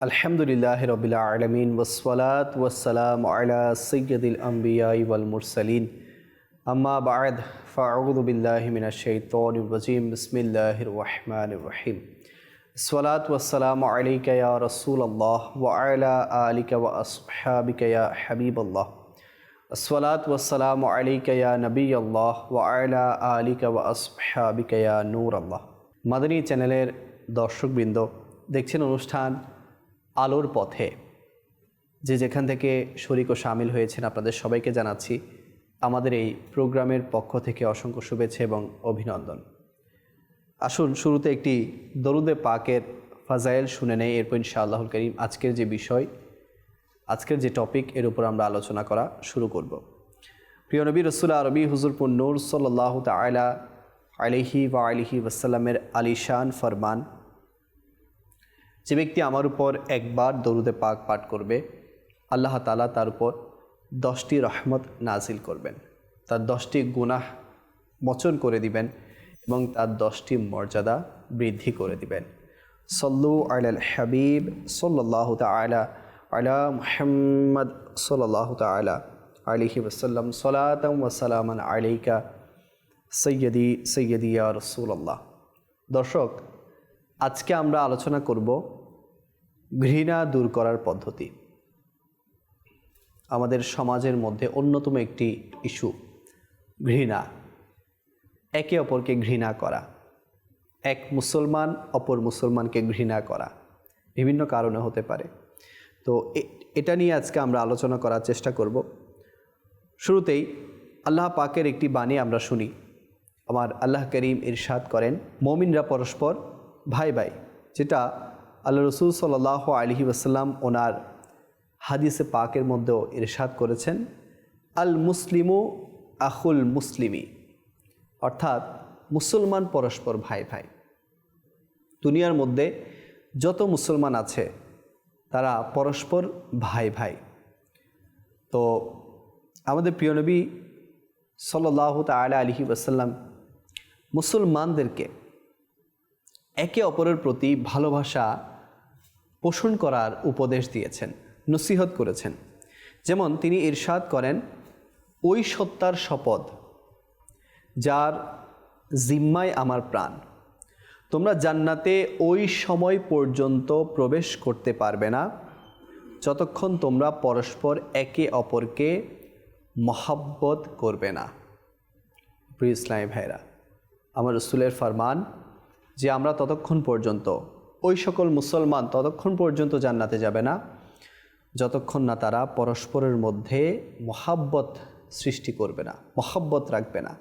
আলহামদুলিল্লাহ রবিল আলমিন ওসলাত ওসালাম আলা সৈয়দুল আম্বিয়াই ওয়াল মুরসালিন আম্মা বাদ ফাউদুবিল্লাহ মিনা শৈতনির রাজিম বিসমিল্লাহির রহমানির রহিম সলাত ওসালাম আলাইকা ইয়া রসুল আল্লাহ ওয়া আলা আলিকা ওয়া আসহাবিকা ইয়া হাবিব আল্লাহ আসসালাত ওয়াসালাম আলাইকা ইয়া নবী আল্লাহ ওয়া আলা আলিকা ওয়া আসহাবিকা ইয়া নূর আল্লাহ মাদানী চ্যানেলের দর্শকবৃন্দ দেখছেন অনুষ্ঠান আলোর পথে। যে যেখান থেকে শরিক ও সামিল হয়েছেন, আপনাদের সবাইকে জানাচ্ছি আমাদের এই প্রোগ্রামের পক্ষ থেকে অসংখ্য শুভেচ্ছা এবং অভিনন্দন। আসুন, শুরুতে একটি দরুদে পাকের ফাজাইল শুনে নেই। এরপর ইনশাআল্লাহুল করিম আজকের যে বিষয়, আজকের যে টপিক, এর উপর আমরা আলোচনা করা শুরু করব। প্রিয় নবী রসুল আরবি হুজুরপুর নূর সাল্লাহ তালা আলিহি বা আলিহি ওয়াসাল্লামের আলিশান ফরমান যে ব্যক্তি আমার উপর একবার দরুদে পাক পাঠ করবে, আল্লাহ তালা তার উপর দশটি রহমত নাজিল করবেন। তার দশটি গুনাহ মোচন করে দিবেন এবং তার দশটি মর্যাদা বৃদ্ধি করে দিবেন। সল্লু আল হাবিব সাল্লাহ তালা আলা মুহাম্মদ সাল্লাহ তালা আলিহি ওসাল্লাম সলাতম ওসালামান আলাইকা সৈয়দি সৈয়দিয়া রসুল্লাহ দর্শক, আজকে আমরা আলোচনা করব ঘৃণা দূর করার পদ্ধতি। আমাদের সমাজের মধ্যে অন্যতম একটি ইস্যু, ঘৃণা। একে অপরকে ঘৃণা করা। এক মুসলমান অপর মুসলমানকে ঘৃণা করা। বিভিন্ন কারণে হতে পারে। তো এটা নিয়ে আজকে আমরা আলোচনা করার চেষ্টা করব। শুরুতেই আল্লাহ পাকের একটি বাণী আমরা শুনি। আমার আল্লাহ করিম ইরশাদ করেন, মমিনরা পরস্পর ভাই ভাই যেটা আল্লাহ রসুল সাল্লাহ আলহি আসাল্লাম ওনার হাদিসে পাকের মধ্যেও ইরশাদ করেছেন, আল মুসলিমু আহুল মুসলিমি, অর্থাৎ মুসলমান পরস্পর ভাই ভাই। দুনিয়ার মধ্যে যত মুসলমান আছে, তারা পরস্পর ভাই ভাই। তো আমাদের প্রিয় নবী সাল্লাহ তালা আলহি আসাল্লাম মুসলমানদেরকে একে অপরের প্রতি ভালোবাসা পোষণ করার উপদেশ দিয়েছেন, নসিহত করেছেন। যেমন তিনি ইরশাদ করেন, ওই সত্তার শপথ, যার জিম্মায় আমার প্রাণ। তোমরা জান্নাতে ওই সময় পর্যন্ত প্রবেশ করতে পারবে না, যতক্ষণ তোমরা পরস্পর একে অপরকে মহাব্বত করবে না। প্রিয় ইসলামী ভাইরা আমার রসুলের ফরমান, যে আমরা ততক্ষণ পর্যন্ত ওই সকল মুসলমান ততক্ষণ পর্যন্ত জান্নাতে যাবে না, যতক্ষণ না তারা পরস্পরের মধ্যে মহাব্বত সৃষ্টি করবে না, মহাব্বত রাখবে না।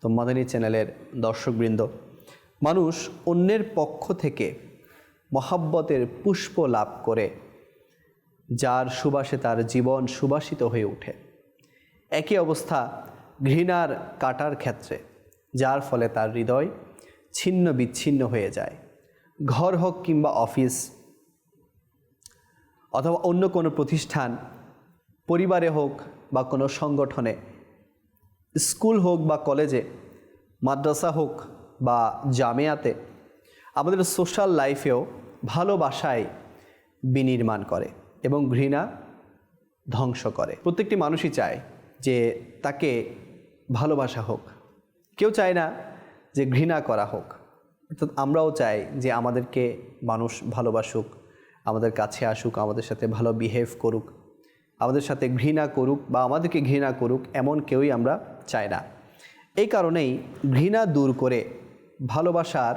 তো মাদানী চ্যানেলের দর্শকবৃন্দ, মানুষ অন্যের পক্ষ থেকে মহাব্বতের পুষ্প লাভ করে, যার সুবাসে তার জীবন সুবাসিত হয়ে ওঠে। একই অবস্থা ঘৃণার কাটার ক্ষেত্রে, যার ফলে তার হৃদয় ছিন্ন বিচ্ছিন্ন হয়ে যায়। ঘর হোক কিংবা অফিস, অথবা অন্য কোনো প্রতিষ্ঠান, পরিবারে হোক বা কোনো সংগঠনে, স্কুল হোক বা কলেজে, মাদ্রাসা হোক বা জামিয়াতে, আমাদের সোশ্যাল লাইফেও ভালোবাসায় বিনির্মাণ করে এবং ঘৃণা ধ্বংস করে। প্রত্যেকটি মানুষই চায় যে তাকে ভালোবাসা হোক। কেউ চায় না যে ঘৃণা করা হোক। অর্থাৎ আমরাও চাই যে আমাদেরকে মানুষ ভালোবাসুক, আমাদের কাছে আসুক, আমাদের সাথে ভালো বিহেভ করুক, আমাদের সাথে ঘৃণা করুক বা আমাদেরকে ঘৃণা করুক এমন কেউই আমরা চাই না। এই কারণেই ঘৃণা দূর করে ভালোবাসার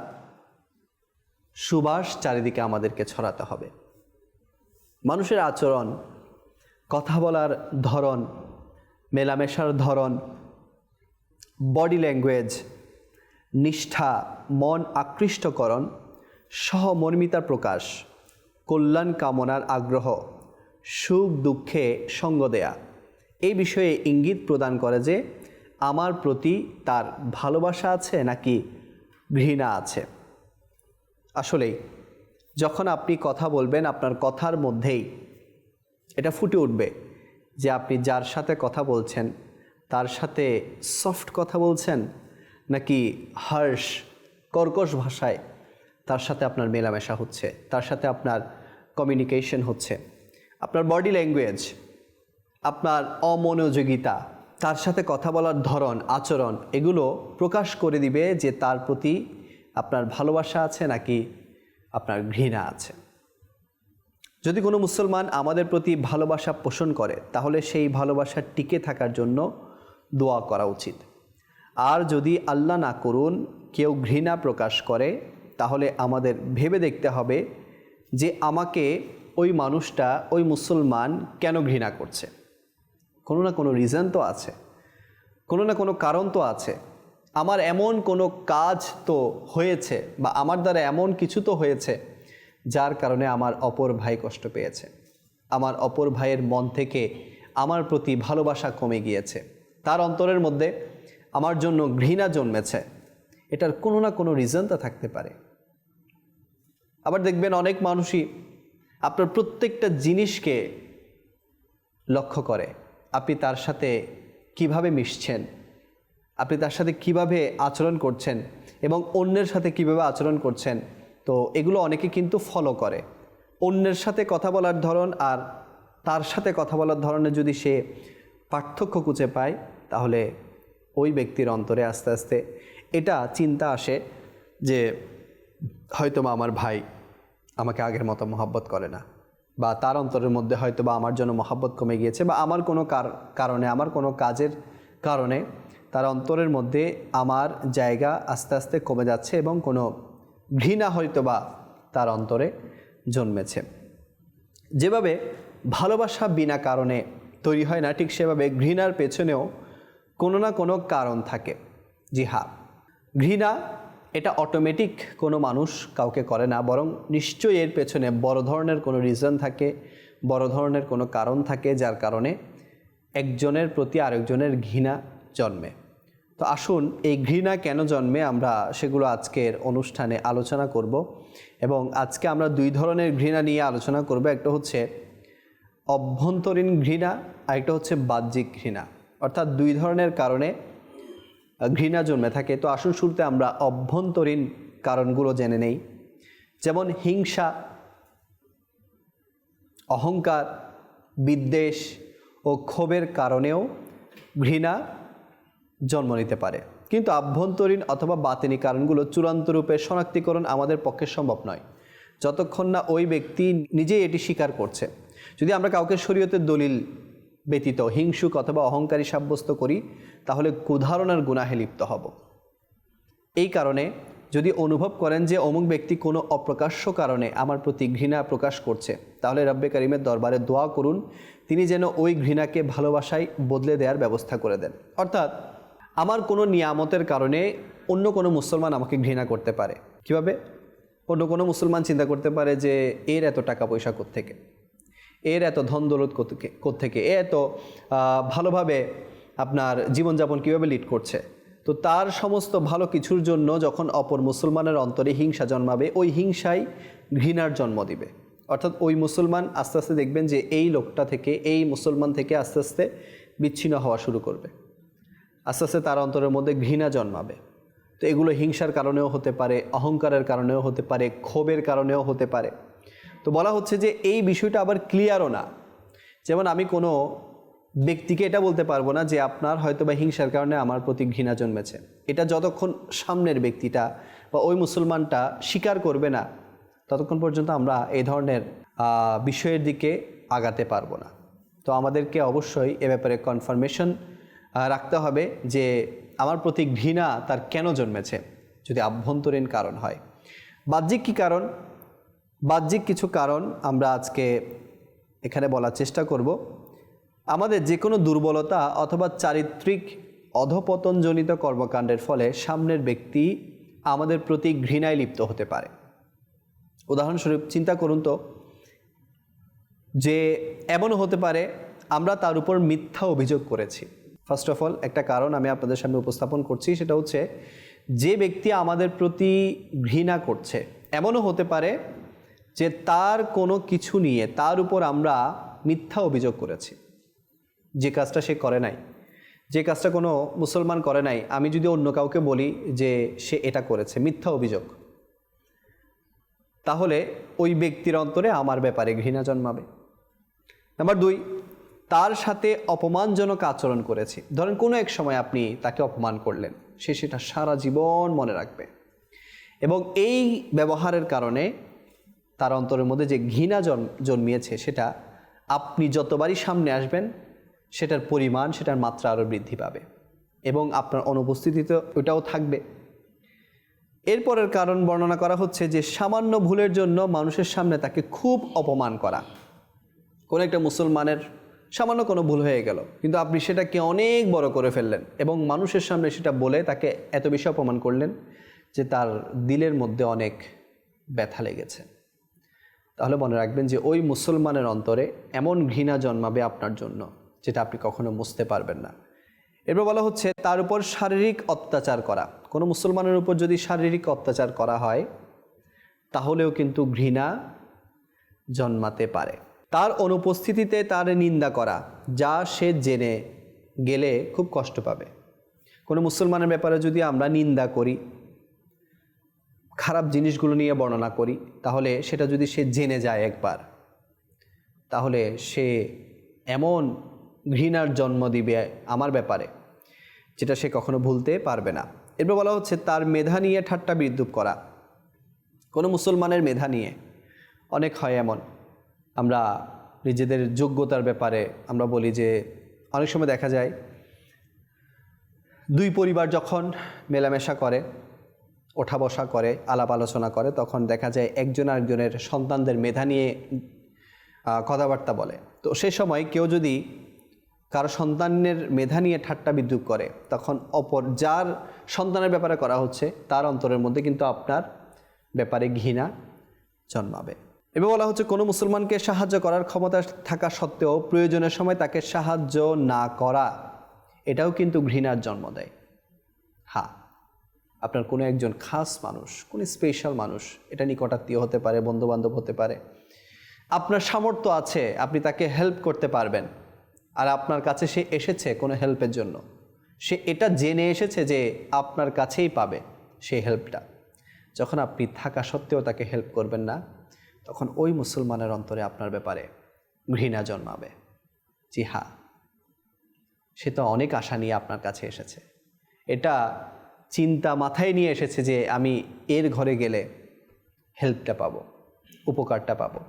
সুবাস চারিদিকে আমাদেরকে ছড়াতে হবে। মানুষের আচরণ, কথা বলার ধরন, মেলামেশার ধরন বডি ল্যাঙ্গুয়েজ নিষ্ঠা, মন আকৃষ্টকরণ, সহমর্মিতার প্রকাশ, কল্যাণ কামনার আগ্রহ, সুখ দুঃখে সঙ্গ দেয়া। এই বিষয়ে ইঙ্গিত প্রদান করে যে, আমার প্রতি তার ভালোবাসা আছে নাকি ঘৃণা আছে। আসলেই, যখন আপনি কথা বলবেন, আপনার কথার মধ্যেই এটা ফুটে উঠবে যে আপনি যার সাথে কথা বলছেন, তার সাথে সফট কথা বলছেন নাকি হার্শ, কর্কশ ভাষায় তার সাথে আপনার মেলামেশা হচ্ছে, তার সাথে আপনার কমিউনিকেশন হচ্ছে, আপনার বডি ল্যাঙ্গুয়েজ আপনার অমনোযোগিতা, তার সাথে কথা বলার ধরন, আচরণ, এগুলো প্রকাশ করে দিবে যে তার প্রতি আপনার ভালোবাসা আছে নাকি আপনার ঘৃণা আছে। যদি কোনো মুসলমান আমাদের প্রতি ভালোবাসা পোষণ করে, তাহলে সেই ভালোবাসা টিকে থাকার জন্য দোয়া করা উচিত। আর যদি আল্লাহ না করুন, কেউ ঘৃণা প্রকাশ করে, তাহলে আমাদের ভেবে দেখতে হবে যে আমাকে ওই মানুষটা, ওই মুসলমান কেন ঘৃণা করছে। কোনো না কোনো রিজন তো আছে, কোনো না কোনো কারণ তো আছে। আমার এমন কোনো কাজ তো হয়েছে বা আমার দ্বারা এমন কিছু তো হয়েছে, যার কারণে আমার অপর ভাই কষ্ট পেয়েছে। আমার অপর ভাইয়ের মন থেকে আমার প্রতি ভালোবাসা কমে গিয়েছে। তার অন্তরের মধ্যে আমার জন্য ঘৃণা জন্মেছে। এটার কোনো না কোনো রিজন তা থাকতে পারে। আবার দেখবেন অনেক মানুষই আপনার প্রত্যেকটা জিনিসকে লক্ষ্য করে। আপনি তার সাথে কীভাবে মিশছেন? আপনি তার সাথে কীভাবে আচরণ করছেন? এবং অন্যের সাথে কীভাবে আচরণ করছেন? তো এগুলো অনেকে কিন্তু ফলো করে। অন্যের সাথে কথা বলার ধরন আর তার সাথে কথা বলার ধরনে যদি সে পার্থক্য খুঁজে পায়, তাহলে ওই ব্যক্তির অন্তরে আস্তে আস্তে এটা চিন্তা আসে যে হয়তোবা আমার ভাই আমাকে আগের মতো মহাব্বত করে না বা তার অন্তরের মধ্যে হয়তো বা আমার জন্য মহাব্বত কমে গিয়েছে বা আমার কোনো কার- কারণে, আমার কোনো কাজের কারণে তার অন্তরের মধ্যে আমার জায়গা আস্তে আস্তে কমে যাচ্ছে এবং কোনো ঘৃণা হয়তো বা তার অন্তরে জন্মেছে। যেভাবে ভালোবাসা বিনা কারণে তৈরি হয় না, ঠিক সেভাবে ঘৃণার পেছনেও কোনো না কোনো কারণ থাকে। জি হ্যাঁ ঘৃণা, এটা অটোমেটিক কোনো মানুষ কাউকে করে না, বরং নিশ্চয়ই এর পেছনে বড় ধরনের কোনো রিজন থাকে, বড় ধরনের কোনো কারণ থাকে, যার কারণে একজনের প্রতি আরেকজনের ঘৃণা জন্মে। তো আসুন, এই ঘৃণা কেন জন্মে আমরা সেগুলো আজকের অনুষ্ঠানে আলোচনা করব এবং আজকে আমরা দুই ধরনের ঘৃণা নিয়ে আলোচনা করব। একটা হচ্ছে অভ্যন্তরীণ ঘৃণা আরেকটা হচ্ছে বাহ্যিক ঘৃণা। অর্থাৎ দুই ধরনের কারণে ঘৃণা জন্মে থাকে। তো আসুন শুরুতে আমরা অভ্যন্তরীণ কারণগুলো জেনে নেই। যেমন হিংসা, অহংকার, বিদ্বেষ ও ক্ষোভের কারণেও ঘৃণা জন্ম নিতে পারে। কিন্তু আভ্যন্তরীণ অথবা বাতিনি কারণগুলো চূড়ান্ত রূপে শনাক্তিকরণ আমাদের পক্ষে সম্ভব নয়। যতক্ষণ না ওই ব্যক্তি নিজেই এটি স্বীকার করছে। যদি আমরা কাউকে শরীয়তের দলিল ব্যতীত হিংসুক অথবা অহংকারী সাব্যস্ত করি, তাহলে কুধারণার গুনাহে লিপ্ত হব। এই কারণে যদি অনুভব করেন যে অমুক ব্যক্তি কোনো অপ্রকাশ্য কারণে আমার প্রতি ঘৃণা প্রকাশ করছে, তাহলে রব্বে করিমের দরবারে দোয়া করুন, তিনি যেন ওই ঘৃণাকে ভালোবাসায় বদলে দেওয়ার ব্যবস্থা করে দেন। অর্থাৎ আমার কোনো নিয়ামতের কারণে অন্য কোনো মুসলমান আমাকে ঘৃণা করতে পারে। কীভাবে? অন্য কোনো মুসলমান চিন্তা করতে পারে যে, এর এত টাকা পয়সা থেকে এর এত ধন দৌলত থেকে এ এত ভালোভাবে আপনার জীবনযাপন কীভাবে লিড করছে? তো তার সমস্ত ভালো কিছুর জন্য যখন অপর মুসলমানের অন্তরে হিংসা জন্মাবে, ওই হিংসাই ঘৃণার জন্ম দিবে। অর্থাৎ ওই মুসলমান আস্তে আস্তে দেখবেন যে এই লোকটা থেকে, এই মুসলমান থেকে আস্তে আস্তে বিচ্ছিন্ন হওয়া শুরু করবে। আস্তে আস্তে তার অন্তরের মধ্যে ঘৃণা জন্মাবে। তো এগুলো হিংসার কারণেও হতে পারে, অহংকারের কারণেও হতে পারে, ক্ষোভের কারণেও হতে পারে। তো বলা হচ্ছে যে এই বিষয়টা আবার ক্লিয়ারও না। যেমন আমি কোনো ব্যক্তিকে এটা বলতে পারব না যে আপনার হয়তো বা হিংসার কারণে আমার প্রতি ঘৃণা জন্মেছে। এটা যতক্ষণ সামনের ব্যক্তিটা বা ওই মুসলমানটা স্বীকার করবে না, ততক্ষণ পর্যন্ত আমরা এই ধরনের বিষয়ের দিকে আগাতে পারব না। তো আমাদেরকে অবশ্যই এ ব্যাপারে কনফার্মেশন রাখতে হবে যে আমার প্রতি ঘৃণা তার কেন জন্মেছে, যদি আভ্যন্তরীণ কারণ হয়। বাহ্যিক কী কারণ? বাহ্যিক কিছু কারণ আমরা আজকে এখানে বলার চেষ্টা করব। আমাদের যে কোনো দুর্বলতা অথবা চারিত্রিক অধপতনজনিত কর্মকাণ্ডের ফলে সামনের ব্যক্তি আমাদের প্রতি ঘৃণায় লিপ্ত হতে পারে। উদাহরণস্বরূপ, চিন্তা করুন তো যে এমনও হতে পারে, আমরা তার উপর মিথ্যা অভিযোগ করেছি। ফার্স্ট অফ অল একটা কারণ আমি আপনাদের সামনে উপস্থাপন করছি, সেটা হচ্ছে যে ব্যক্তি আমাদের প্রতি ঘৃণা করছে, এমনও হতে পারে যে তার কোনো কিছু নিয়ে, তার উপর আমরা মিথ্যা অভিযোগ করেছি। যে কাজটা সে করে নাই, যে কাজটা কোনো মুসলমান করে নাই, আমি যদি অন্য কাউকে বলি যে সে এটা করেছে, মিথ্যা অভিযোগ, তাহলে ওই ব্যক্তির অন্তরে আমার ব্যাপারে ঘৃণা জন্মাবে। নাম্বার দুই, তার সাথে অপমানজনক আচরণ করেছি। ধরেন কোনো এক সময় আপনি তাকে অপমান করলেন, সে সেটা সারা জীবন মনে রাখবে। এবং এই ব্যবহারের কারণে তার অন্তরের মধ্যে যে ঘৃণা জন্ম জন্মিয়েছে, সেটা আপনি যতবারই সামনে আসবেন, সেটার পরিমাণ, সেটার মাত্রা আরও বৃদ্ধি পাবে এবং আপনার অনুপস্থিতিতে ওটাও থাকবে। এরপরের কারণ বর্ণনা করা হচ্ছে যে সামান্য ভুলের জন্য মানুষের সামনে তাকে খুব অপমান করা। কোনো একটা মুসলমানের সামান্য কোনো ভুল হয়ে গেল, কিন্তু আপনি সেটাকে অনেক বড় করে ফেললেন এবং মানুষের সামনে সেটা বলে তাকে এত বেশি অপমান করলেন যে তার দিলের মধ্যে অনেক ব্যথা লেগেছে। তাহলে মনে রাখবেন যে ওই মুসলমানের অন্তরে এমন ঘৃণা জন্মাবে আপনার জন্য, যেটা আপনি কখনো মুছতে পারবেন না। এরপর বলা হচ্ছে, তার উপর শারীরিক অত্যাচার করা। কোনো মুসলমানের উপর যদি শারীরিক অত্যাচার করা হয়, তাহলেও কিন্তু ঘৃণা জন্মাতে পারে। তার অনুপস্থিতিতে তার নিন্দা করা, যা সে জেনে গেলে খুব কষ্ট পাবে। কোনো মুসলমানের ব্যাপারে যদি আমরা নিন্দা করি খারাপ জিনিসগুলো নিয়ে বর্ণনা করি, তাহলে সেটা যদি সে জেনে যায় একবার, তাহলে সে এমন ঘৃণার জন্ম দিবে আমার ব্যাপারে, যেটা সে কখনো ভুলতে পারবে না। এরপর বলা হচ্ছে, তার মেধা নিয়ে ঠাট্টা বিদ্রুপ করা। কোনো মুসলমানের মেধা নিয়ে অনেক হয় এমন। আমরা নিজেদের যোগ্যতার ব্যাপারে আমরা বলি যে, অনেক সময় দেখা যায়, দুই পরিবার যখন মেলামেশা করে ওঠা বসা করে, আলাপ আলোচনা করে, তখন দেখা যায় একজন আরেকজনের সন্তানদের মেধা নিয়ে কথাবার্তা বলে। তো সে সময় কেউ যদি কারও সন্তানের মেধা নিয়ে ঠাট্টা বিদ্রুপ করে, তখন অপর, যার সন্তানের ব্যাপারে করা হচ্ছে, তার অন্তরের মধ্যে কিন্তু আপনার ব্যাপারে ঘৃণা জন্মাবে। এবার বলা হচ্ছে, কোনো মুসলমানকে সাহায্য করার ক্ষমতা থাকা সত্ত্বেও প্রয়োজনের সময় তাকে সাহায্য না করা, এটাও কিন্তু ঘৃণার জন্ম দেয়। হ্যাঁ আপনার কোনো একজন খাস মানুষ, কোনো স্পেশাল মানুষ, এটা নিকটাত্মীয় হতে পারে, বন্ধুবান্ধব হতে পারে, আপনার সামর্থ্য আছে, আপনি তাকে হেল্প করতে পারবেন, আর আপনার কাছে সে এসেছে কোনো হেল্পের জন্য, সে এটা জেনে এসেছে যে আপনার কাছেই পাবে সেই হেল্পটা যখন আপনি থাকা সত্ত্বেও তাকে হেল্প করবেন না, তখন ওই মুসলমানের অন্তরে আপনার ব্যাপারে ঘৃণা জন্মাবে। জি হ্যাঁ সে তো অনেক আশা নিয়ে আপনার কাছে এসেছে। এটা চিন্তা মাথায় নিয়ে এসেছে যে আমি এর ঘরে গেলে হেল্পটা পাবো, উপকারটা পাবো।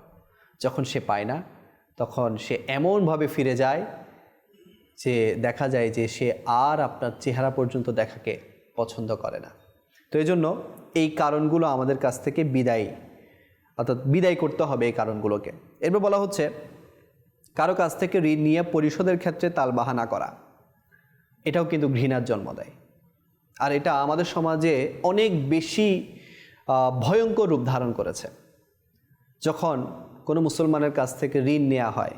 যখন সে পায় না, তখন সে এমনভাবে ফিরে যায় যে দেখা যায় যে সে আর আপনার চেহারা পর্যন্ত দেখাকে পছন্দ করে না। তো এই জন্য এই কারণগুলো আমাদের কাছ থেকে বিদায়, অর্থাৎ বিদায় করতে হবে এই কারণগুলোকে। এরপর বলা হচ্ছে, কারও কাছ থেকে ঋণ নিয়ে পরিশোধের ক্ষেত্রে তালবাহানা করা। এটাও কিন্তু ঘৃণার জন্ম দেয়। আর এটা আমাদের সমাজে অনেক বেশি ভয়ঙ্কর রূপ ধারণ করেছে। যখন কোনো মুসলমানের কাছ থেকে ঋণ নেওয়া হয়,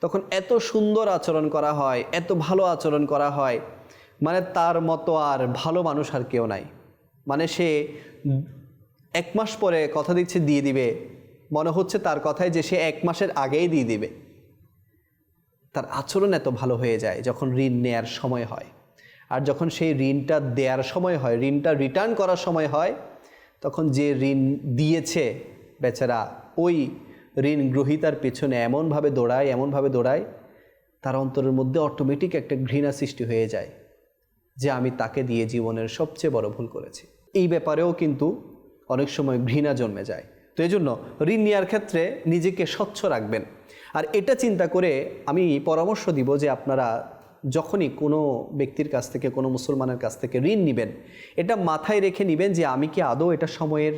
তখন এত সুন্দর আচরণ করা হয়, এত ভালো আচরণ করা হয় মানে তার মতো আর ভালো মানুষ আর কেউ নাই। মানে সে এক মাস পরে কথা দিচ্ছে, দিয়ে দিবে। মনে হচ্ছে তার কথায় যে সে এক মাসের আগেই দিয়ে দিবে। তার আচরণ এত ভালো হয়ে যায় যখন ঋণ নেয়ার সময় হয়। আর যখন সেই ঋণটা দেওয়ার সময় হয়, ঋণটা রিটার্ন করার সময় হয়, তখন যে ঋণ দিয়েছে বেচারা, ওই ঋণ গ্রহীতার পেছনে এমনভাবে দৌড়ায় এমনভাবে দৌড়ায়, তার অন্তরের মধ্যে অটোমেটিক একটা ঘৃণা সৃষ্টি হয়ে যায় যে আমি তাকে দিয়ে জীবনের সবচেয়ে বড় ভুল করেছি। এই ব্যাপারেও কিন্তু অনেক সময় ঘৃণা জন্মে যায়। তো এই জন্য ঋণ নেওয়ার ক্ষেত্রে নিজেকে স্বচ্ছ রাখবেন। আর এটা চিন্তা করে আমি পরামর্শ দিব যে আপনারা যখনই কোনো ব্যক্তির কাছ থেকে, কোনো মুসলমানের কাছ থেকে ঋণ নেবেন, এটা মাথায় রেখে নেবেন যে আমি কি আদৌ এটা সময়ের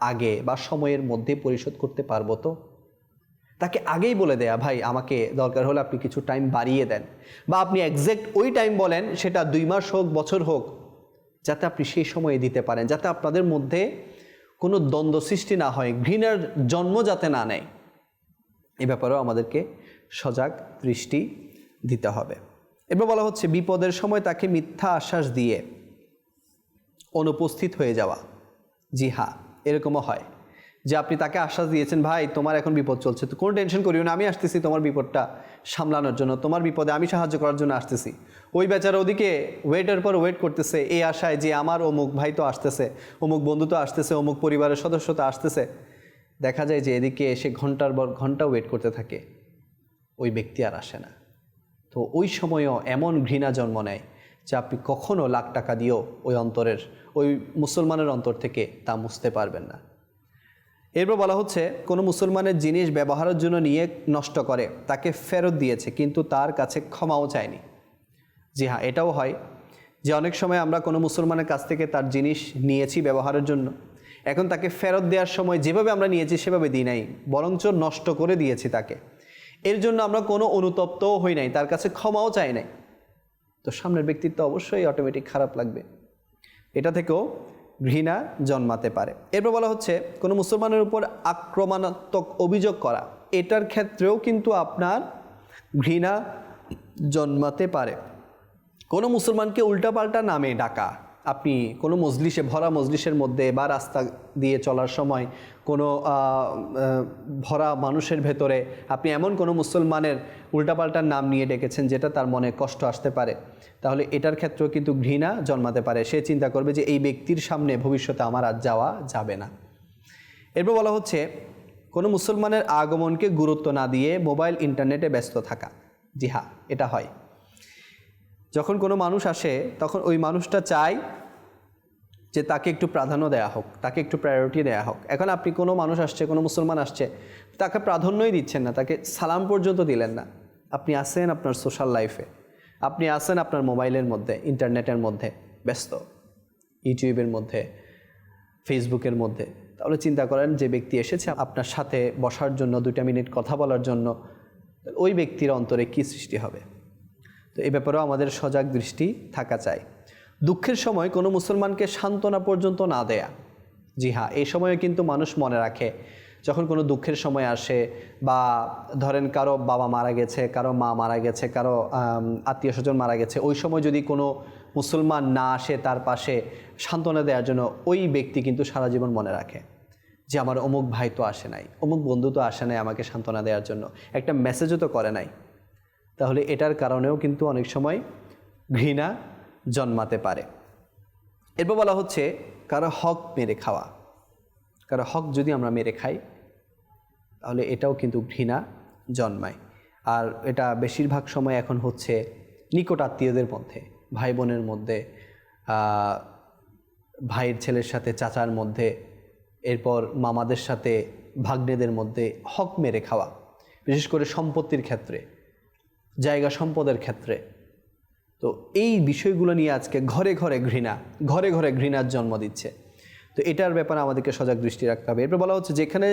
আগে বা সময়ের মধ্যে পরিশোধ করতে পারব তো? তাকে আগেই বলে দেয়া, ভাই, আমাকে দরকার হলে আপনি কিছু টাইম বাড়িয়ে দেন। বা আপনি একজ্যাক্ট ওই টাইম বলেন, সেটা দুই মাস হোক, বছর হোক, যাতে আপনি সেই সময়ে দিতে পারেন, যাতে আপনাদের মধ্যে কোনো দ্বন্দ্ব সৃষ্টি না হয়, ঘৃণার জন্ম যাতে না নেয়। এ ব্যাপারেও আমাদেরকে সজাগ দৃষ্টি দিতে হবে। এবার বলা হচ্ছে, বিপদের সময় তাকে মিথ্যা আশ্বাস দিয়ে অনুপস্থিত হয়ে যাওয়া। জি হ্যাঁ এরকমও হয় যে আপনি তাকে আশ্বাস দিয়েছেন, ভাই, তোমার এখন বিপদ চলছে, তো কোনো টেনশন করিও না, আমি আসতেছি তোমার বিপদটা সামলানোর জন্য, তোমার বিপদে আমি সাহায্য করার জন্য আসতেছি। ওই বেচারা ওদিকে ওয়েটের পর ওয়েট করতেছে, এই আশায় যে আমার অমুক ভাই তো আসতেছে, অমুক বন্ধু তো আসতেছে, অমুক পরিবারের সদস্য তো আসতেছে। দেখা যায় যে এদিকে এসে ঘণ্টার পর ঘণ্টা ওয়েট করতে থাকে, ওই ব্যক্তি আর আসে না। তো ওই সময়ও এমন ঘৃণা জন্ম নেয় যে আপনি কখনও লাখ টাকা দিয়েও ওই অন্তরের, ওই মুসলমানের অন্তর থেকে তা মুছতে পারবেন না। এরপর বলা হচ্ছে, কোনো মুসলমানের জিনিস ব্যবহারের জন্য নিয়ে নষ্ট করে, তাকে ফেরত দিয়েছে, কিন্তু তার কাছে ক্ষমাও চায়নি। জি হ্যাঁ এটাও হয় যে অনেক সময় আমরা কোনো মুসলমানের কাছ থেকে তার জিনিস নিয়েছি ব্যবহারের জন্য। এখন তাকে ফেরত দেওয়ার সময় যেভাবে আমরা নিয়েছি সেভাবে দিই নাই, বরঞ্চ নষ্ট করে দিয়েছি তাকে। এর জন্য আমরা কোনো অনুতপ্তও হই নাই, তার কাছে ক্ষমাও চাই নাই। তো সামনের ব্যক্তিত্ব অবশ্যই অটোমেটিক খারাপ লাগবে। এটা থেকেও ঘৃণা জন্মাতে পারে। এরপর বলা হচ্ছে, কোনো মুসলমানের উপর আক্রমণাত্মক অভিযোগ করা, এটার ক্ষেত্রেও কিন্তু আপনার ঘৃণা জন্মাতে পারে। কোনো মুসলমানকে উল্টাপাল্টা নামে ডাকা আপনি কোনো মজলিসে, ভরা মজলিসের মধ্যে বা রাস্তা দিয়ে চলার সময় কোনো ভরা মানুষের ভেতরে আপনি এমন কোনো মুসলমানের উল্টাপাল্টা নাম নিয়ে ডেকেছেন যেটা তার মনে কষ্ট আসতে পারে? তাহলে এটার ক্ষেত্রেও কিন্তু ঘৃণা জন্মাতে পারে। সে চিন্তা করবে যে এই ব্যক্তির সামনে ভবিষ্যতে আমার আর যাওয়া যাবে না। এরপর বলা হচ্ছে, কোনো মুসলমানের আগমনকে গুরুত্ব না দিয়ে মোবাইল, ইন্টারনেটে ব্যস্ত থাকা। জি হ্যাঁ এটা হয়। যখন কোনো মানুষ আসে, তখন ওই মানুষটা চায় যে তাকে একটু প্রাধান্য দেয়া হোক, তাকে একটু প্রায়োরিটি দেয়া হোক। এখন আপনি কোনো মানুষ আসছে, কোনো মুসলমান আসছে, তাকে প্রাধান্যই দিচ্ছেন না, তাকে সালাম পর্যন্ত দিলেন না। আপনি আসেন আপনার সোশ্যাল লাইফে আপনি আসেন আপনার মোবাইলের মধ্যে ইন্টারনেটের মধ্যে, ব্যস্ত। ইউটিউবের মধ্যে ফেসবুকের মধ্যে। তাহলে চিন্তা করেন যে ব্যক্তি এসেছে আপনার সাথে বসার জন্য, দুইটা মিনিট কথা বলার জন্য, ওই ব্যক্তির অন্তরে কী সৃষ্টি হবে? তো এই ব্যাপারেও আমাদের সজাগ দৃষ্টি থাকা চাই। দুঃখের সময় কোনো মুসলমানকে সান্ত্বনা পর্যন্ত না দেয়া। জি হ্যাঁ এই সময়ে কিন্তু মানুষ মনে রাখে, যখন কোনো দুঃখের সময় আসে বা ধরেন কারও বাবা মারা গেছে, কারও মা মারা গেছে, কারও আত্মীয় স্বজন মারা গেছে, ওই সময় যদি কোনো মুসলমান না আসে তার পাশে সান্ত্বনা দেওয়ার জন্য, ওই ব্যক্তি কিন্তু সারা জীবন মনে রাখে যে আমার অমুক ভাই তো আসে নাই, অমুক বন্ধু তো আসে নাই আমাকে সান্ত্বনা দেওয়ার জন্য। একটা মেসেজও তো করে নাই। তাহলে এটার কারণেও কিন্তু অনেক সময় ঘৃণা জন্মাতে পারে। এরপর বলা হচ্ছে, কারও হক মেরে খাওয়া। কারও হক যদি আমরা মেরে খাই, তাহলে এটাও কিন্তু ঘৃণা জন্মায়। আর এটা বেশিরভাগ সময় এখন হচ্ছে নিকট আত্মীয়দের মধ্যে ভাই বোনের মধ্যে ভাইয়ের ছেলের সাথে, চাচার মধ্যে, এরপর মামাদের সাথে, ভাগ্নেদের মধ্যে হক মেরে খাওয়া। বিশেষ করে সম্পত্তির ক্ষেত্রে। জায়গা সম্পদের ক্ষেত্রে। তো এই বিষয়গুলো নিয়ে আজকে ঘরে ঘরে ঘৃণা, ঘরে ঘরে ঘৃণার জন্ম দিচ্ছে। তো এটার ব্যাপারে আমাদেরকে সজাগ দৃষ্টি রাখতে হবে। এরপর বলা হচ্ছে যেখানে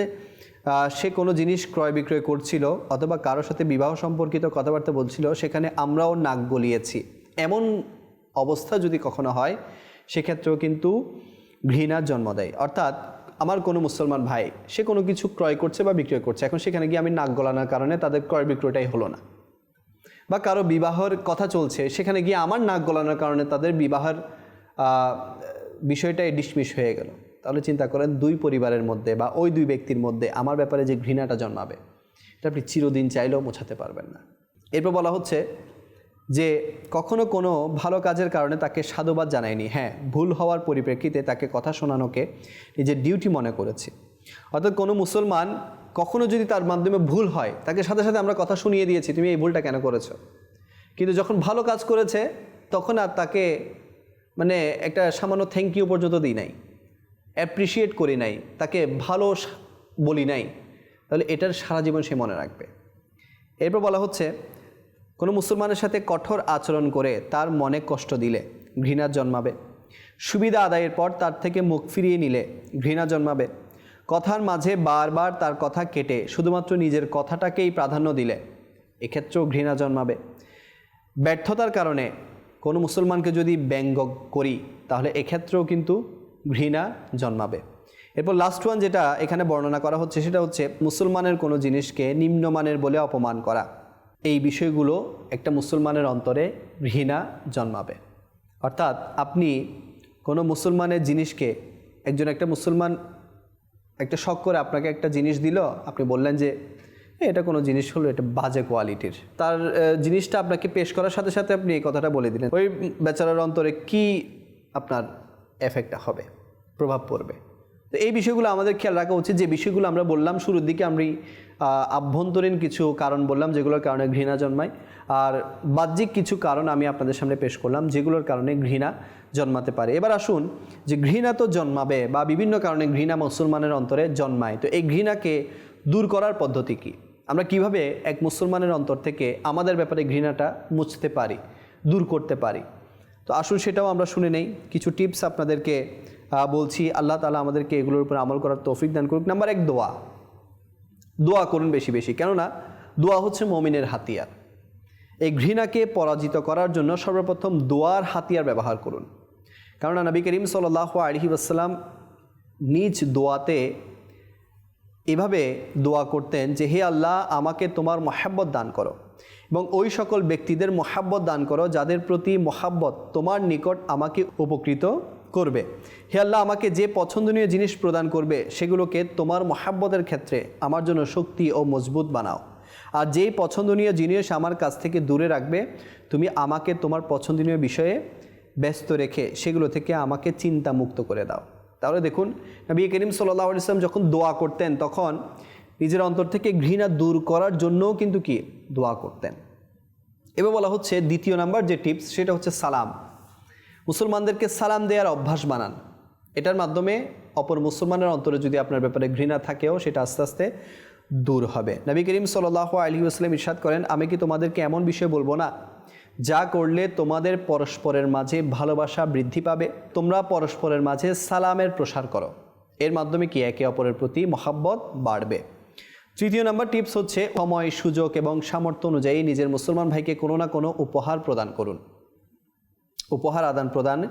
সে কোনো জিনিস ক্রয় বিক্রয় করছিল অথবা কারোর সাথে বিবাহ সম্পর্কিত কথাবার্তা বলছিল, সেখানে আমরাও নাক গলিয়েছি। এমন অবস্থা যদি কখনো হয়, সেক্ষেত্রেও কিন্তু ঘৃণার জন্ম দেয়। অর্থাৎ আমার কোনো মুসলমান ভাই, সে কোনো কিছু ক্রয় করছে বা বিক্রয় করছে, এখন সেখানে গিয়ে আমি নাক গলানোর কারণে তাদের ক্রয় বিক্রয়টাই হলো না। বা কারও বিবাহের কথা চলছে, সেখানে গিয়ে আমার নাক গলানোর কারণে তাদের বিবাহের বিষয়টাই ডিসমিস হয়ে গেল। তাহলে চিন্তা করেন দুই পরিবারের মধ্যে বা ওই দুই ব্যক্তির মধ্যে আমার ব্যাপারে যে ঘৃণাটা জন্মাবে, এটা আপনি চিরদিন চাইলেও মোছাতে পারবেন না। এরপর বলা হচ্ছে যে, কখনো কোনো ভালো কাজের কারণে তাকে সাধুবাদ জানায়নি। হ্যাঁ ভুল হওয়ার পরিপ্রেক্ষিতে তাকে কথা শোনানোকে নিজের ডিউটি মনে করেছে। অর্থাৎ কোনো মুসলমান কখনো যদি তার মাধ্যমে ভুল হয়, তাকে সাথে সাথে আমরা কথা শুনিয়ে দিয়েছি, তুমি এই ভুলটা কেন করেছ? কিন্তু যখন ভালো কাজ করেছে, তখন আর তাকে মানে একটা সামান্য থ্যাংক ইউ পর্যন্ত দিই নাই অ্যাপ্রিসিয়েট করি নাই, তাকে ভালো বলি নাই, তাহলে এটার সারা জীবন সে মনে রাখবে। এরপর বলা হচ্ছে, কোনো মুসলমানের সাথে কঠোর আচরণ করে তার মনে কষ্ট দিলে, ঘৃণা জন্মাবে। সুবিধা আদায়ের পর তার থেকে মুখ ফিরিয়ে নিলে, ঘৃণা জন্মাবে। কথার মাঝে বারবার তার কথা কেটে শুধুমাত্র নিজের কথাটাকেই প্রাধান্য দিলে, এক্ষেত্রেও ঘৃণা জন্মাবে। ব্যর্থতার কারণে কোনো মুসলমানকে যদি ব্যঙ্গ করি, তাহলে এক্ষেত্রেও কিন্তু ঘৃণা জন্মাবে। এরপর লাস্ট ওয়ান যেটা এখানে বর্ণনা করা হচ্ছে, সেটা হচ্ছে মুসলমানের কোনো জিনিসকে নিম্নমানের বলে অপমান করা। এই বিষয়গুলো একটা মুসলমানের অন্তরে ঘৃণা জন্মাবে। অর্থাৎ আপনি কোনো মুসলমানের জিনিসকে, একজন একটা মুসলমান একটা শখ করে আপনাকে একটা জিনিস দিল, আপনি বললেন যে এটা কোনো জিনিস হলো, এটা বাজে কোয়ালিটির তার জিনিসটা আপনাকে পেশ করার সাথে সাথে আপনি এই কথাটা বলে দিলেন। ওই বেচারার অন্তরে কি আপনার এফেক্টটা হবে, প্রভাব পড়বে? তো এই বিষয়গুলো আমাদের খেয়াল রাখা উচিত। যে বিষয়গুলো আমরা বললাম শুরুর দিকে, আমি আভ্যন্তরীণ কিছু কারণ বললাম, যেগুলোর কারণে ঘৃণা জন্মায়। আর বাহ্যিক কিছু কারণ আমি আপনাদের সামনে পেশ করলাম, যেগুলোর কারণে ঘৃণা জন্মাতে পারে। এবার আসুন যে ঘৃণা তো জন্মাবে বা বিভিন্ন কারণে ঘৃণা মুসলমানের অন্তরে জন্মায়। তো এই ঘৃণাকে দূর করার পদ্ধতি কী? আমরা কীভাবে এক মুসলমানের অন্তর থেকে আমাদের ব্যাপারে ঘৃণাটা মুছতে পারি, দূর করতে পারি? তো আসুন সেটাও আমরা শুনে নেই। কিছু টিপস আপনাদেরকে বলছি। আল্লাহ তালা আমাদেরকে এগুলোর উপর আমল করার তৌফিক দান করুক। নাম্বার এক, দোয়া। দোয়া করুন বেশি বেশি। কেননা দোয়া হচ্ছে মমিনের হাতিয়ার। এই ঘৃণাকে পরাজিত করার জন্য সর্বপ্রথম দোয়ার হাতিয়ার ব্যবহার করুন। কেননা নবী করিম সাল্লাহ আলহি আসসালাম নিজ দোয়াতে এভাবে দোয়া করতেন যে, হে আল্লাহ, আমাকে তোমার মহাব্বত দান করো এবং ওই সকল ব্যক্তিদের মহাব্বত দান করো যাদের প্রতি মহাব্বত তোমার নিকট আমাকে উপকৃত করবে। হে আল্লাহ, আমাকে যে পছন্দনীয় জিনিস প্রদান করবে সেগুলোকে তোমার মহাব্বতের ক্ষেত্রে আমার জন্য শক্তি ও মজবুত বানাও। আর যেই পছন্দনীয় জিনিস আমার কাছ থেকে দূরে রাখবে, তুমি আমাকে তোমার পছন্দনীয় বিষয়ে ব্যস্ত রেখে সেগুলো থেকে আমাকে চিন্তা মুক্ত করে দাও। তাহলে দেখুন, নবী করিম সাল্লাহ ইসলাম যখন দোয়া করতেন, তখন নিজের অন্তর থেকে ঘৃণা দূর করার জন্যও কিন্তু কি? দোয়া করতেন। এবার বলা হচ্ছে দ্বিতীয় নাম্বার যে টিপস, সেটা হচ্ছে সালাম। মুসলমানদেরকে সালাম দেওয়ার অভ্যাস বানান। এটার মাধ্যমে অপর মুসলমানের অন্তরে যদি আপনার ব্যাপারে ঘৃণা থাকেও, সেটা আস্তে আস্তে দূর হবে। নবী করিম সাল্লাহ আলী আসলাম ইরশাদ করেন, আমি কি তোমাদেরকে এমন বিষয় বলব না যা করলে তোমাদের পরস্পরের মাঝে ভালোবাসা বৃদ্ধি পাবে। তোমরা পরস্পরের মাঝে সালামের প্রসার করো। এর মাধ্যমে কি একে অপরের প্রতি মহাব্বত বাড়বে? তৃতীয় নাম্বার টিপস হচ্ছে, সময়, সুযোগ এবং সামর্থ্য অনুযায়ী নিজের মুসলমান ভাইকে কোনো না কোনো উপহার প্রদান করুন। উপহার আদান প্রদান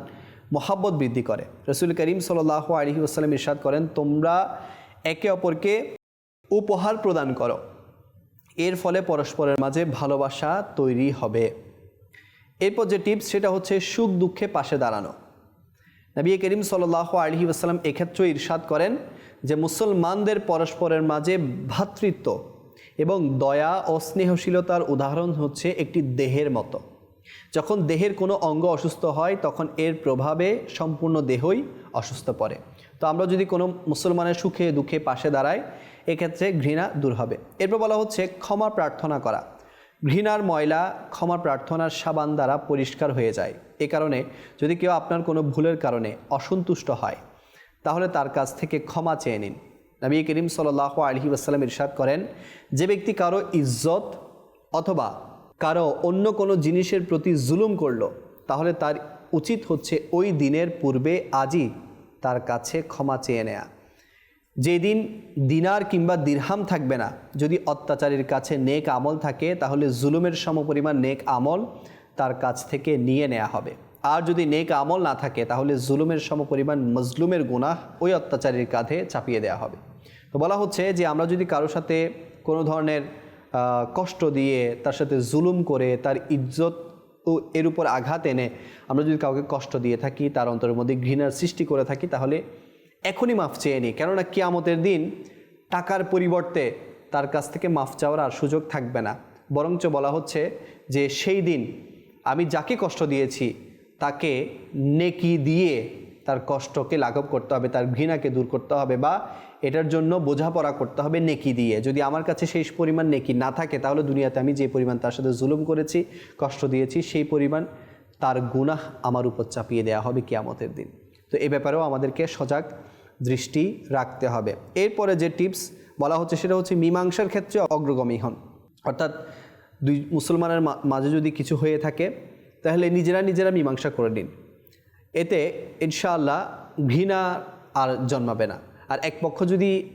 মহাব্বত বৃদ্ধি করে। রসুল করিম সাল্লাহ আলহি আসসালাম ইরশাদ করেন, তোমরা একে অপরকে উপহার প্রদান করো। এর ফলে পরস্পরের মাঝে ভালোবাসা তৈরি হবে। এরপর যে টিপস, সেটা হচ্ছে সুখ দুঃখে পাশে দাঁড়ানো। নবী করিম সাল্লাহ আলহি আসসালাম এক্ষেত্রে ইরশাদ করেন যে মুসলমানদের পরস্পরের মাঝে ভ্রাতৃত্ব এবং দয়া ও স্নেহশীলতার উদাহরণ হচ্ছে একটি দেহের মতো। যখন দেহের কোনো অঙ্গ অসুস্থ হয়, তখন এর প্রভাবে সম্পূর্ণ দেহই অসুস্থ পড়ে। তো আমরা যদি কোনো মুসলমানের সুখে দুঃখে পাশে দাঁড়াই, এক্ষেত্রে ঘৃণা দূর হবে। এরপর বলা হচ্ছে ক্ষমা প্রার্থনা করা। ঘৃণার ময়লা ক্ষমা প্রার্থনার সাবান দ্বারা পরিষ্কার হয়ে যায়। এ কারণে যদি কেউ আপনার কোনো ভুলের কারণে অসন্তুষ্ট হয়, তাহলে তার কাছ থেকে ক্ষমা চেয়ে নিন। নবী করিম সাল্লাহ আলহি আসসালাম ইরশাদ করেন, যে ব্যক্তি কারও ইজ্জত অথবা কারও অন্য কোনো জিনিসের প্রতি জুলুম করল, তাহলে তার উচিত হচ্ছে ওই দিনের পূর্বে আজই তার কাছে ক্ষমা চেয়ে নেয়া। যেদিন দিনার কিংবা দিরহাম থাকবে না, যদি অত্যাচারীর কাছে নেক আমল থাকে, তাহলে জুলুমের সমপরিমাণ নেক আমল তার কাছ থেকে নিয়ে নেওয়া হবে। আর যদি নেক আমল না থাকে, তাহলে জুলুমের সমপরিমাণ মজলুমের গুনাহ ওই অত্যাচারীর কাঁধে চাপিয়ে দেওয়া হবে। তো বলা হচ্ছে যে, আমরা যদি কারোর সাথে কোনো ধরনের কষ্ট দিয়ে তার সাথে জুলুম করে তার ইজ্জত ও এর উপর আঘাত এনে আমরা যদি কাউকে কষ্ট দিয়ে থাকি, তার অন্তরের মধ্যে ঘৃণার সৃষ্টি করে থাকি, তাহলে এখনই মাফ চেয়ে নিই। কেননা কিয়ামতের দিন টাকার পরিবর্তে তার কাছ থেকে মাফ চাওয়ার আর সুযোগ থাকবে না। বরঞ্চ বলা হচ্ছে যে সেই দিন আমি যাকে কষ্ট দিয়েছি, তাকে নেকি দিয়ে তার কষ্টকে লাঘব করতে হবে, তার ঘৃণাকে দূর করতে হবে বা এটার জন্য বোঝাপড়া করতে হবে নেকি দিয়ে। যদি আমার কাছে সেই পরিমাণ নেকি না থাকে, তাহলে দুনিয়াতে আমি যে পরিমাণ তার সাথে জুলুম করেছি, কষ্ট দিয়েছি, সেই পরিমাণ তার গুনাহ আমার উপর চাপিয়ে দেওয়া হবে কিয়ামতের দিন। তো এ ব্যাপারেও আমাদেরকে সজাগ দৃষ্টি রাখতে হবে। এরপরে যে টিপস বলা হচ্ছে সেটা হচ্ছে মীমাংসার ক্ষেত্রে অগ্রগামী হন। অর্থাৎ দুই মুসলমানের মাঝে যদি কিছু হয়ে থাকে, তাহলে নিজেরা নিজেরা মীমাংসা করে নিন। এতে ইনশাআল্লাহ ঘৃণা আর জন্মাবে না। আর এক পক্ষ যদি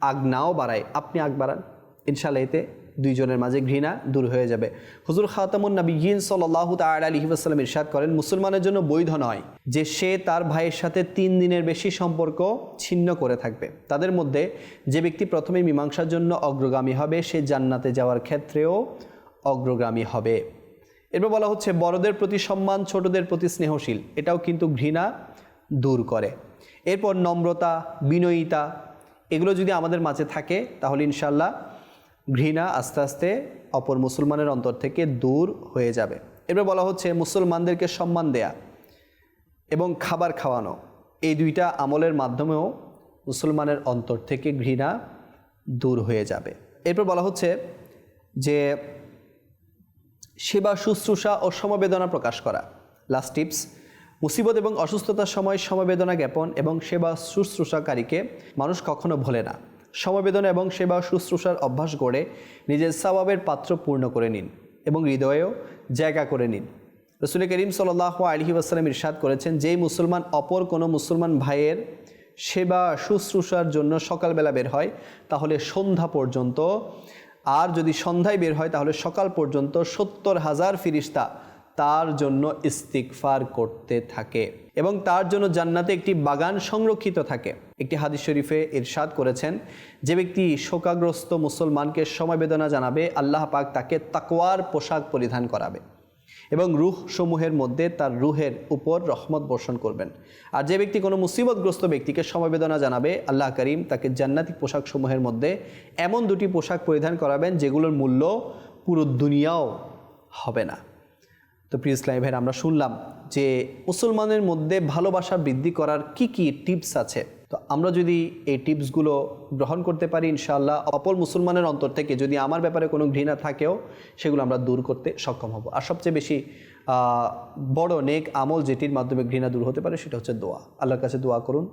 আগ নাও বাড়ায়, আপনি আগ বাড়ান। ইনশাআল্লাহ এতে দুইজনের মাঝে ঘৃণা দূর হয়ে যাবে। হুজুর খাতামুন নবীন সাল্লাহ তাল আলী ওয়াসাল্লাম ইরশাদ করেন, মুসলমানের জন্য বৈধ নয় যে সে তার ভাইয়ের সাথে তিন দিনের বেশি সম্পর্ক ছিন্ন করে থাকবে। তাদের মধ্যে যে ব্যক্তি প্রথমে মীমাংসার জন্য অগ্রগামী হবে, সে জান্নাতে যাওয়ার ক্ষেত্রেও অগ্রগামী হবে। এরপর বলা হচ্ছে, বড়দের প্রতি সম্মান, ছোটদের প্রতি স্নেহশীল, এটাও কিন্তু ঘৃণা দূর করে। এরপর নম্রতা, বিনয়িতা, এগুলো যদি আমাদের মাঝে থাকে, তাহলে ইনশাল্লাহ ঘৃণা আস্তে আস্তে অপর মুসলমানের অন্তর থেকে দূর হয়ে যাবে। এরপর বলা হচ্ছে, মুসলমানদেরকে সম্মান দেয়া এবং খাবার খাওয়ানো, এই দুইটা আমলের মাধ্যমেও মুসলমানের অন্তর থেকে ঘৃণা দূর হয়ে যাবে। এরপর বলা হচ্ছে যে, সেবা, শুশ্রূষা ও সমবেদনা প্রকাশ করা। লাস্ট টিপস মুসিবত এবং অসুস্থতার সময় সমবেদনা জ্ঞাপন এবং সেবা শুশ্রূষাকারীকে মানুষ কখনো ভোলে না। সমবেদনা এবং সেবা শুশ্রূষার অভ্যাস গড়ে নিজের স্বভাবের পাত্র পূর্ণ করে নিন এবং হৃদয়েও জায়গা করে নিন। রসুল করিম সাল্লাহ আলহি আসসালাম ইরশাদ করেছেন, যেই মুসলমান অপর কোনো মুসলমান ভাইয়ের সেবা শুশ্রূষার জন্য সকালবেলা বের হয়, তাহলে সন্ধ্যা পর্যন্ত, আর যদি সন্ধ্যায় বের হয়, তাহলে সকাল পর্যন্ত সত্তর হাজার ফিরিস্তা তার জন্য ইস্তিকফার করতে থাকে এবং তার জন্য জান্নাতে একটি বাগান সংরক্ষিত থাকে। একটি হাদিস শরীফে ইরশাদ করেছেন, যে ব্যক্তি শোকাগ্রস্ত মুসলমানকে সমবেদনা জানাবে, আল্লাহ পাক তাকে তাকওয়ার পোশাক পরিধান করাবে এবং রুহ সমূহের মধ্যে তার রুহের উপর রহমত বর্ষণ করবেন। আর যে ব্যক্তি কোনো মুসিবতগ্রস্ত ব্যক্তিকে সমবেদনা জানাবে, আল্লাহ করিম তাকে জান্নাতিক পোশাক সমূহের মধ্যে এমন দুটি পোশাক পরিধান করাবেন, যেগুলোর মূল্য পুরো দুনিয়াও হবে না। তো প্রিয় ইসলামী ভাইয়ের, আমরা শুনলাম যে মুসলমানের মধ্যে ভালোবাসা বৃদ্ধি করার কি কি টিপস আছে? তো আমরা যদি এই টিপসগুলো গ্রহণ করতে পারি, ইনশাআল্লাহ অপর মুসলমানের অন্তর থেকে যদি আমার ব্যাপারে কোনো ঘৃণা থাকেও, সেগুলো আমরা দূর করতে সক্ষম হব। আর সবচেয়ে বেশি বড় নেক আমল যেটির মাধ্যমে ঘৃণা দূর হতে পারে, সেটা হচ্ছে দোয়া। আল্লাহর কাছে দোয়া করুন।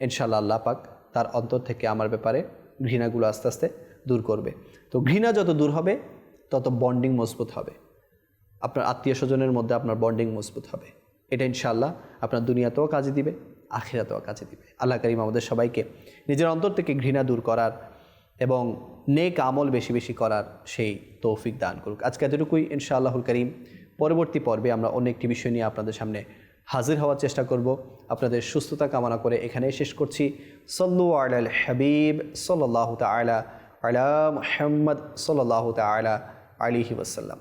ইনশাআল্লাহ আল্লাহ পাক তার অন্তর থেকে আমার ব্যাপারে ঘৃণাগুলো আস্তে আস্তে দূর করবে। তো ঘৃণা যত দূর হবে, তত বন্ডিং মজবুত হবে। আপনার আত্মীয় স্বজনের মধ্যে আপনার বন্ডিং মজবুত হবে। এটা ইনশাআল্লাহ আপনার দুনিয়াতেও কাজে দিবে। আখিরাতেও কাজে দিবে। আল্লাহ করিম আমাদের সবাইকে নিজের অন্তর থেকে ঘৃণা দূর করার এবং নেক আমল বেশি বেশি করার সেই তৌফিক দান করুক। আজকে এতটুকুই, ইনশাআল্লাহুল করিম। পরবর্তী পর্বে আমরা অন্য একটি বিষয় নিয়ে আপনাদের সামনে হাজির হওয়ার চেষ্টা করব। আপনাদের সুস্থতা কামনা করে এখানেই শেষ করছি। সল্লু আল হাবিব সাল্লাহ তালা আলা মোহাম্মদ সাল্লাহ তালা আলিহি ওয়াসাল্লাম।